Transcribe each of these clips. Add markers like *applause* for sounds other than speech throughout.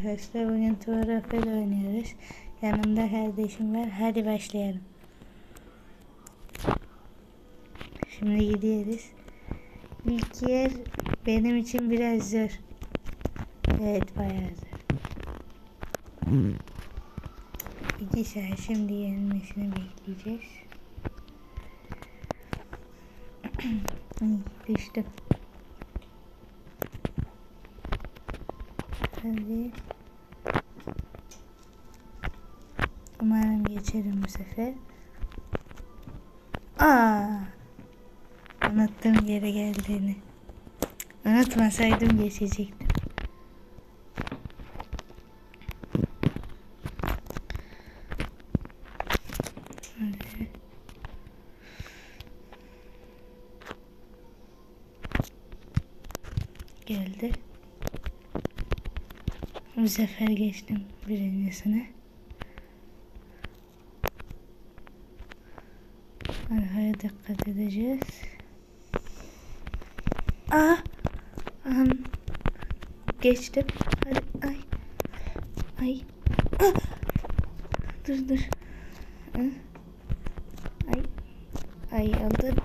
Arkadaşlar bugün Tuvarafel oynuyoruz. Yanımda kardeşim var. Hadi başlayalım. Şimdi gidiyoruz. İlk yer benim için biraz zor. Evet bayağı zor. İki saat şimdi yenmesini bekleyeceğiz. *clears throat* Ay, Düştüm. Hadi. Umarım geçerim bu sefer. Aa! Unuttum geri geldiğini. Unutmasaydım geçecektim. Geldi. Bu sefer geçtim birincisine. Arkaya dikkat edeceğiz. Aa! Aha. Geçtim. Hadi ay. Ay. Ah! Dur dur. Ah. Ay. Ay aldım.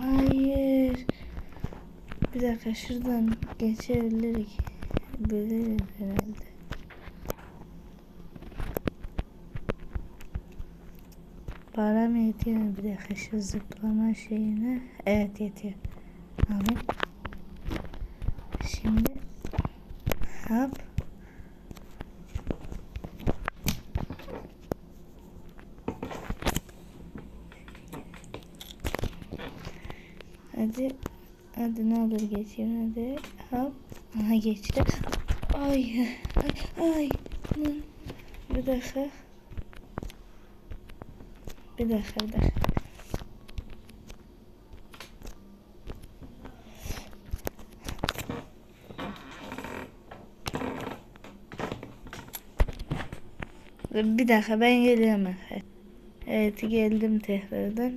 Hayır. Bir dakika şuradan geçebiliriz. Biliriz herhalde. Para mı yetiyor? Bir dakika şu zıplama şeyine. Evet yetiyor. Alayım. Şimdi hop. Hadi hadi ne olur geçeyim hadi hop aha geçti ay ay ay. Bir dakika. Bir dakika bir dakika. Bir dakika ben geliyorum evet. Geldim tekrardan.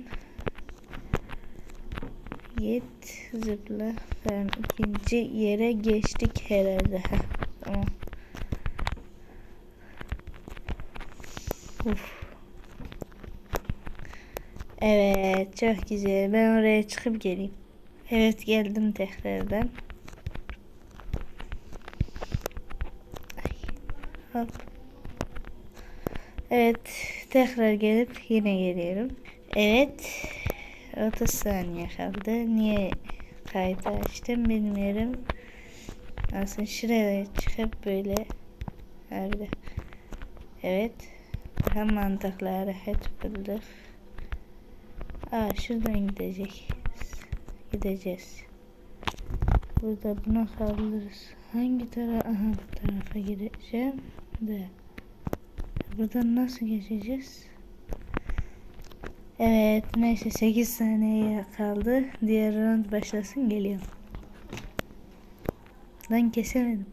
Git zıpla. Tamam ikinci yere geçtik herhalde. Uf. Evet çok güzel. Ben oraya çıkıp geleyim. Evet geldim tekrardan. Ay, hop. Evet tekrar gelip yine geliyorum. Evet 30 saniye kaldı. Niye kaydı açtım bilmiyorum. Aslında şuraya çıkıp böyle nerede? Evet. Daha mantıklı hareket bulduk. Aa şuradan gidecek. Gideceğiz. Burada bunu kaldırırız. Hangi taraf? Aha bu tarafa gideceğim de. Buradan nasıl geçeceğiz? Evet neyse 8 saniye kaldı. Diğer round başlasın geliyor. Ben kesemedim.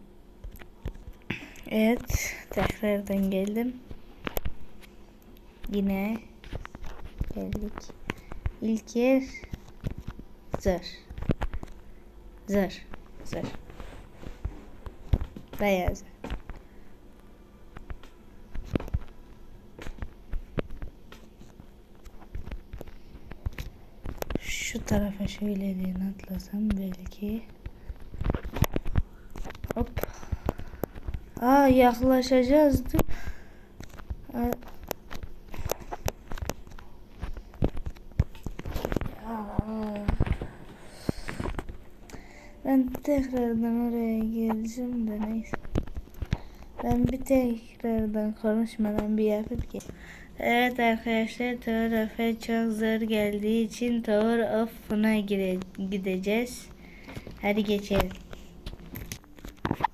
Evet tekrardan geldim. Yine geldik. İlk yer zor. Zor. Zor. Bayağı zor. Şu tarafa şöyle atlasam belki. Hop. Aa. Ben tekrardan oraya geleceğim de neyse. Ben bir tekrardan konuşmadan bir yapıp geleyim. Evet arkadaşlar Tower of'a çok zor geldiği için Tower of Fun'a gideceğiz. Hadi geçelim.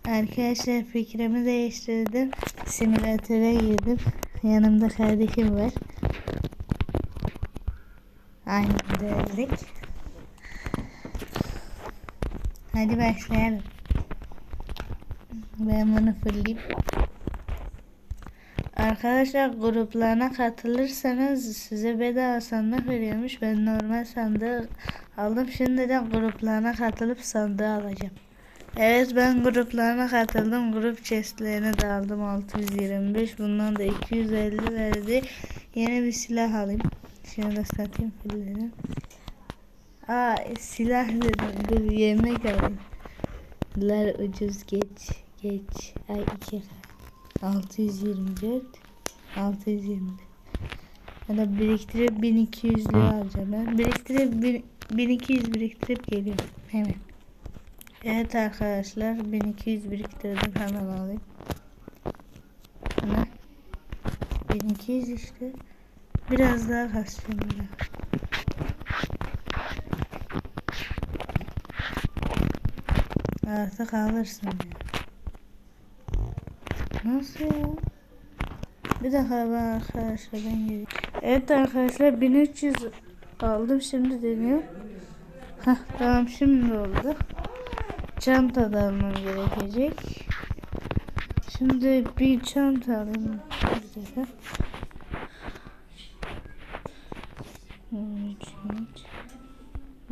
Arkadaşlar fikrimi değiştirdim. Simülatöre girdim. Yanımda kardeşim var. Aynı derdik. Hadi başlayalım. Ben bunu fırlayayım. Arkadaşlar gruplarına katılırsanız size bedava sandık veriyormuş. Ben normal sandığı aldım. Şimdiden gruplarına katılıp sandığı alacağım. Evet ben gruplarına katıldım. Grup chestlerini de aldım 625. Bundan da 250 verdi. Yeni bir silah alayım. Şunu da satayım filleri. Aa silah dedim. Dur yemek alayım. Lar ucuz geç geç. Ay 2 624 624 ya da biriktirip 1200 lira alacağım ben. Biriktirip bin- 1200 biriktirip geliyorum hemen. Evet arkadaşlar 1200 biriktirdim hemen alayım. Ne? 1200 işte. Biraz daha kasacağım biraz. Artık alırsın ya. Nasıl ya? Bir dakika ben arkadaşlar ben geleyim. Evet arkadaşlar 1300 aldım şimdi deniyor. Hah tamam şimdi oldu. Çanta da almam gerekecek. Şimdi bir çanta alayım. Bir dakika.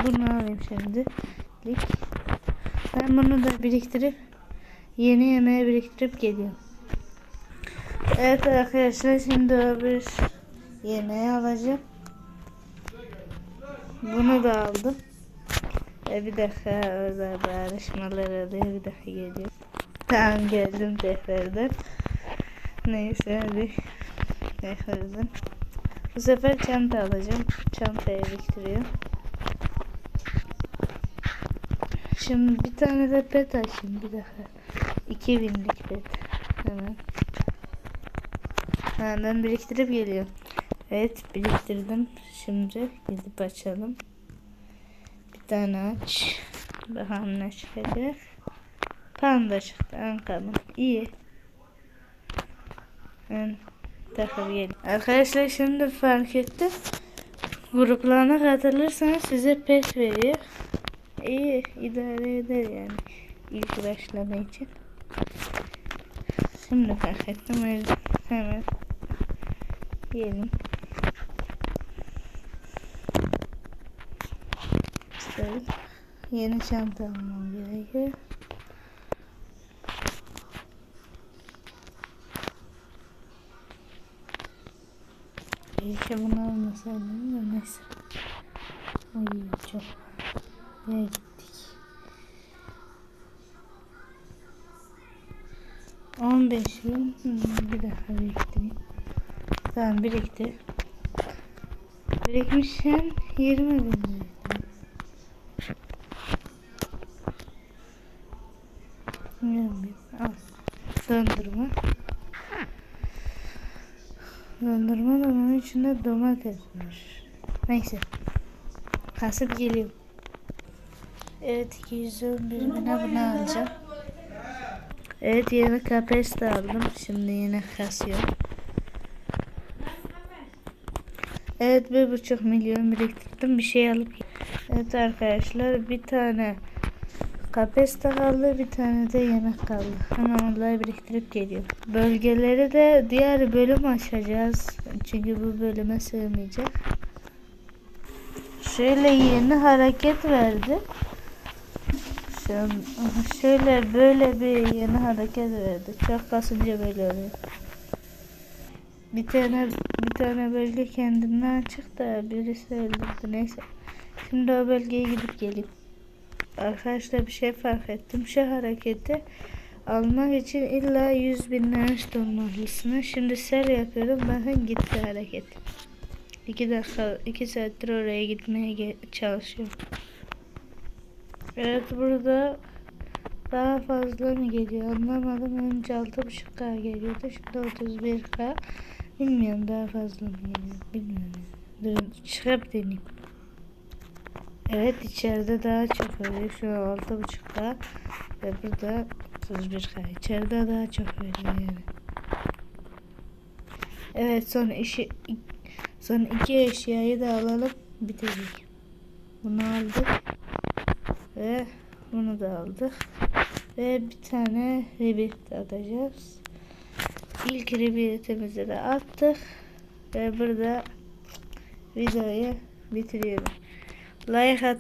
Bunu alayım şimdi. Ben bunu da biriktirip yeni yemeğe biriktirip geliyorum. Evet arkadaşlar şimdi o bir yemeği alacağım. Bunu da aldım. E bir dakika orada barışmalar oluyor bir dakika geliyor. Tamam geldim tekrardan. Neyse hadi. Tekrardan. Bu sefer çanta alacağım. Çantaya biriktiriyorum. Şimdi bir tane de pet açayım bir dakika. 2000'lik pet. Hemen. Ha, ben biriktirip geliyorum. Evet biriktirdim. Şimdi gidip açalım. Tane aç. Bakalım ne çıkacak. Panda çıktı. Ankamın. İyi. Ben takıp gelin. Arkadaşlar şimdi fark ettim. Gruplarına katılırsanız size pet veriyor. İyi idare eder yani. İlk başlama için. Şimdi fark ettim. Hemen Yiyelim. İşte yeni çanta almam gerekiyor. Keşke bunu almasaydım da neyse. Ay çok. Nereye gittik? 15 gün. Hmm, Bir dakika biriktireyim. Tamam birikti. Birikmişken 20 bin birikti. Yirmi bin. Al. Dondurma. Dondurma da bunun içinde domates var. Neyse. Kasıp geliyorum. Evet 211 bine bunu alacağım. Evet yeni kapes de aldım. Şimdi yine kasıyorum. Evet bir buçuk milyon biriktirdim bir şey alıp Evet arkadaşlar bir tane kapesta kaldı bir tane de yemek kaldı. Hemen onları biriktirip geliyorum. Bölgeleri de diğer bölüm açacağız. Çünkü bu bölüme sığmayacak. Şöyle yeni hareket verdi. Şöyle böyle bir yeni hareket verdi. Çok basınca böyle oluyor. Bir tane bir tane bölge kendinden çıktı birisi öldürdü neyse. Şimdi o bölgeye gidip geleyim. Arkadaşlar bir şey fark ettim. Şu hareketi almak için illa 100 bin lira olmalısınız. Şimdi sel yapıyorum. Bakın gitti hareket. 2 dakika 2 saattir oraya gitmeye çalışıyorum. Evet burada daha fazla mı geliyor anlamadım. Önce 6.5K geliyordu. Şimdi 31K. Bilmiyorum daha fazla mı geliyor. Bilmiyorum. Durun çıkıp deneyeyim. Evet içeride daha çok oluyor. Şu an 6.5K ve burada 31K. İçeride daha çok oluyor yani. Evet son işi son iki eşyayı da alalım bitecek. Bunu aldık ve bunu da aldık ve bir tane rebirth atacağız. İlk rebirth'imizi de attık ve burada videoyu bitiriyorum. 来一个。